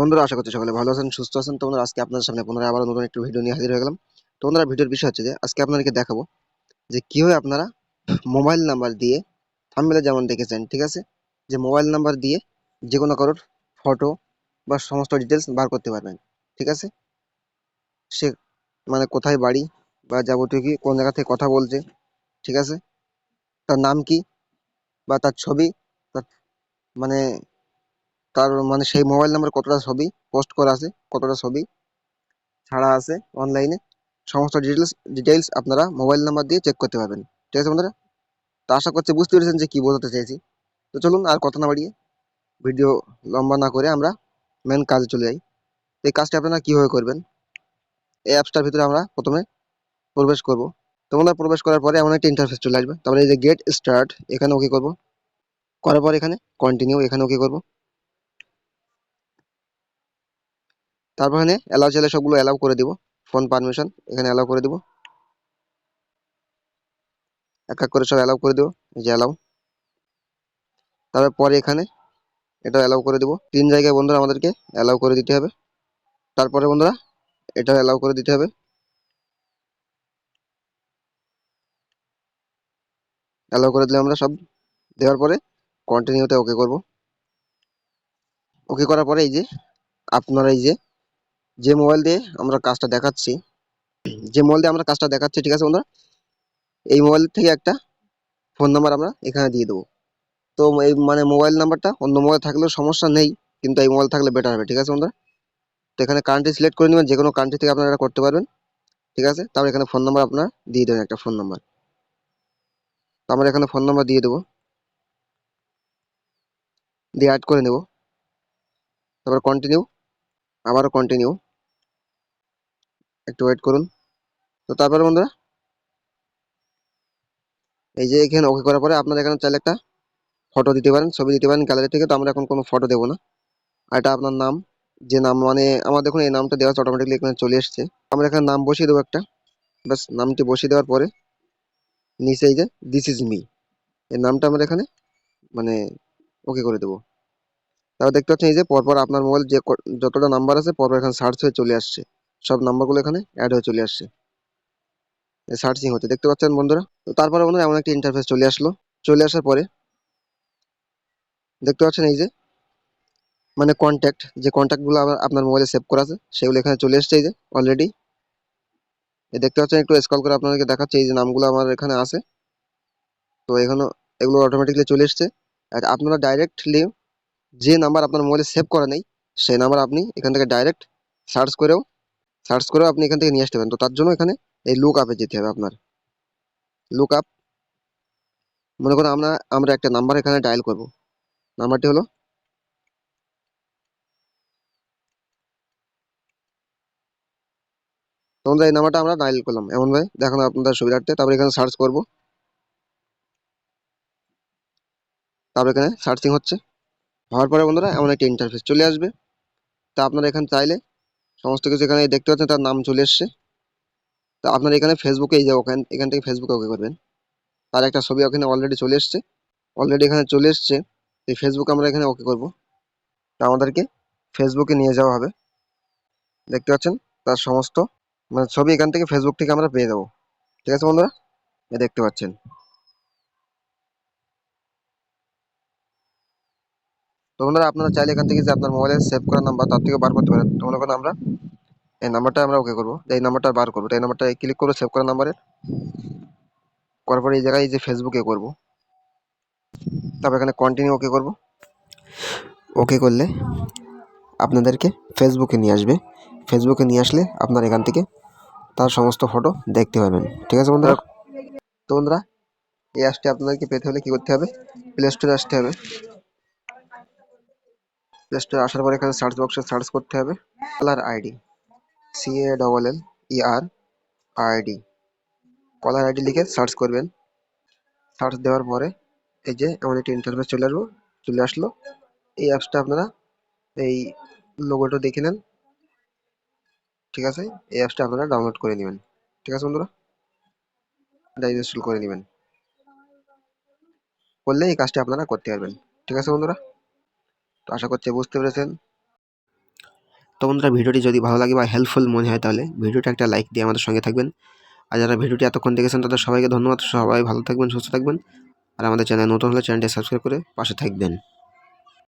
বন্ধুরা, আশা করছি সকালে ভালো আছেন, সুস্থ আছেন। তো বন্ধুরা আজকে আপনাদের সামনে পুনরায় আবার নতুন একটি ভিডিও নিয়ে হাজির হয়ে গেলাম। তো বন্ধুরা ভিডিওর বিষয় হচ্ছে যে, আজকে আপনাদেরকে দেখাবো যে কীভাবে আপনারা মোবাইল নাম্বার দিয়ে থাম্বনেলে যেমন দেখেছেন, ঠিক আছে? যে মোবাইল নাম্বার দিয়ে যে কোনো কারোর ফটো বা সমস্ত ডিটেলস বার করতে পারবেন, ঠিক আছে? সে মানে কোথায় বাড়ি বা যাবতীয় কি, কোন জায়গা থেকে কথা বলছে, ঠিক আছে? তার নাম কি? বা তার ছবি, তার মানে তার মানে সেই মোবাইল নাম্বার কতটা ছবি পোস্ট করা আছে, কতটা ছবি ছাড়া আছে অনলাইনে সমস্ত ডিটেলস ডিটেলস আপনারা মোবাইল নাম্বার দিয়ে চেক করতে পারবেন। ঠিক আছে বন্ধুরা? তো আশা করছি বুঝতে পেরেছেন যে কী বোঝাতে চাইছি। তো চলুন আর কথা না বাড়িয়ে ভিডিও লম্বা না করে আমরা মেন কাজে চলে যাই। এই কাজটা আপনারা কীভাবে করবেন? এই অ্যাপসটার ভিতরে আমরা প্রথমে প্রবেশ করব। তো বন্ধুরা, প্রবেশ করার পরে এমন একটা ইন্টারফেস চলে আসবে। তারপরে এই যে গেট স্টার্ট এখানে ওকে করব। করার পর এখানে কন্টিনিউ এখানে ওকে করব। তারপর এখানে অ্যালাউ চাইলে সবগুলো অ্যালাউ করে দিব। ফোন পারমিশন এখানে অ্যালাউ করে দিব। এক এক করে সব অ্যালাউ করে দেবো, এই যে অ্যালাউ তারপর পরে এখানে এটা অ্যালাউ করে দিব। তিন জায়গায় বন্ধুরা আমাদেরকে অ্যালাউ করে দিতে হবে। তারপরে বন্ধুরা এটা অ্যালাউ করে দিতে হবে। অ্যালাউ করে দিলে আমরা সব। দেওয়ার পরে কন্টিনিউতে ওকে করব। ওকে করার পরে এই যে, আপনারা এই যে যে মোবাইল দিয়ে আমরা কাজটা দেখাচ্ছি, যে মোবাইল দিয়ে আমরা কাজটা দেখাচ্ছি, ঠিক আছে বন্ধুরা? এই মোবাইল থেকে একটা ফোন নাম্বার আমরা এখানে দিয়ে দেবো। তো এই মানে মোবাইল নাম্বারটা অন্য মোবাইল থাকলেও সমস্যা নেই, কিন্তু এই মোবাইল থাকলে বেটার হবে, ঠিক আছে বন্ধুরা? তো এখানে কান্ট্রি সিলেক্ট করে নেবেন যে কোনো কান্ট্রি থেকে আপনারা এটা করতে পারবেন, ঠিক আছে? তারপর এখানে ফোন নাম্বার আপনার দিয়ে দেবেন একটা ফোন নাম্বার তো আমরা এখানে ফোন নাম্বার দিয়ে দেবো। দিয়ে অ্যাড করে নেব। তারপর কন্টিনিউ আবারও কন্টিনিউ একটু ওয়েট করুন। তো তারপরে বন্ধুরা, এই যে এখানে ওকে করার পরে আপনারা এখানে চাইলে একটা ফটো দিতে পারেন, ছবি দিতে পারেন গ্যালারি থেকে, তো আমরা এখন কোনো ফটো দেবো না। আর এটা আপনার নাম, যে নাম মানে আমার দেখুন এই নামটা দেওয়া অটোমেটিকলি এখানে চলে এসছে। আমরা এখানে নাম বসিয়ে দেবো একটা। ব্যাস, নামটি বসিয়ে দেওয়ার পরে নিচে এই যে দিস ইজ মি এই নামটা আমরা এখানে মানে ওকে করে দেবো। তারপর দেখতে পাচ্ছেন এই যে, পরপর আপনার মোবাইল যে যতটা নাম্বার আছে, পরপর এখানে সার্চ হয়ে চলে আসছে। সব নাম্বারগুলো এখানে অ্যাড হয়ে চলে আসছে। সার্চিং হচ্ছে, দেখতে পাচ্ছেন বন্ধুরা? তো তারপরে বন্ধুরা এমন একটা ইন্টারফেস চলে আসলো। চলে আসার পরে দেখতে পাচ্ছেন এই যে মানে কন্ট্যাক্ট যে কন্ট্যাক্টগুলো আপনার মোবাইলে সেভ করা আছে, সেগুলো এখানে চলে এসছে এই যে অলরেডি দেখতে পাচ্ছেন, একটু স্ক্রল করে আপনাদেরকে দেখাচ্ছে, এই যে নামগুলো আমার এখানে আছে। তো এখানে এগুলো অটোমেটিকলি চলে এসছে। আর আপনারা ডাইরেক্টলি যে নাম্বার আপনার মোবাইলে সেভ করা নেই, সেই নাম্বার আপনি এখান থেকে ডাইরেক্ট সার্চ করেও সার্চ করেও আপনি এখান থেকে নিয়ে আসতে পারেন। তো তার জন্য এখানে এই লুক আপে যেতে হবে আপনার। লুক আপ মনে করুন আমরা আমরা একটা নাম্বার এখানে ডায়াল করব। নাম্বারটি হলো তখন এই নাম্বারটা আমরা ডায়াল করলাম। এমন ভাবে দেখানো আপনাদের সুবিধার্থে। তারপরে এখানে সার্চ করব। তারপরে এখানে সার্চিং হচ্ছে। হওয়ার পরে বন্ধুরা, এমন একটা ইন্টারফেস চলে আসবে। তা আপনারা এখানে চাইলে সমস্ত কিছু এখানে দেখতে পাচ্ছেন, তার নাম চলে এসছে। তা আপনার এখানে ফেসবুকে এই যে ওখান, এখান থেকে ফেসবুকে ওকে করবেন। তার একটা ছবি ওখানে অলরেডি চলে এসছে। অলরেডি এখানে চলে এসছে। এই ফেসবুক আমরা এখানে ওকে করব। তা আমাদেরকে ফেসবুকে নিয়ে যাওয়া হবে। দেখতে পাচ্ছেন? তার সমস্ত মানে ছবি এখান থেকে ফেসবুক থেকে আমরা পেয়ে যাব। ঠিক আছে বন্ধুরা? দেখতে পাচ্ছেন। তো বন্ধুরা, আপনারা চাইলে এখান থেকে যে আপনার মোবাইলে সেভ করা নাম্বার তার থেকে বার করতে পারেন। তো মনে করেন আমরা এই নাম্বারটা আমরা ওকে করব। এই নাম্বারটা বার করব। এই নাম্বারটা ক্লিক করব সেভ করা নাম্বারে করার পরে এই জায়গায় যে ফেসবুকে করব। তারপর এখানে কন্টিনিউ ওকে করব। ওকে করলে আপনাদেরকে ফেসবুকে নিয়ে আসবে। ফেসবুকে নিয়ে আসলে আপনার এখান থেকে তার সমস্ত ফটো দেখতে পাবেন। ঠিক আছে বন্ধুরা? তো বন্ধুরা, এই অ্যাপসটি আপনাদেরকে পেতে হলে কী করতে হবে? প্লে স্টোরে আসতে হবে। স্টোরে আসার পর এখানে সার্চ বক্সে সার্চ করতে হবে। Caller ID C A double L E R ID caller ID লিখে সার্চ করবেন। সার্চ দেওয়ার পরে এই যে এমন একটি ইন্টারফেস চলে আসব চলে আসলো। এই অ্যাপসটা আপনারা এই লোগোটা দেখে নেন। ঠিক আছে? এই অ্যাপসটা আপনারা ডাউনলোড করে নেবেন। ঠিক আছে বন্ধুরা? এটা ইনস্টল করে নেবেন। করলে এই কাজটা আপনারা করতে পারবেন। ঠিক আছে বন্ধুরা? তো আশা করছি বুঝতে পেরেছেন। তো বন্ধুরা, ভিডিওটি যদি ভালো লাগে বা হেল্পফুল মনে হয় তাহলে ভিডিওটা একটা লাইক দিয়ে আমাদের সঙ্গে থাকবেন। আর যারা ভিডিওটি এতক্ষণ দেখেছেন, তাদের সবাইকে ধন্যবাদ। সবাই ভালো থাকবেন, সুস্থ থাকবেন। আর আমাদের চ্যানেল নতুন হলে চ্যানেলটি সাবস্ক্রাইব করে পাশে থাকবেন।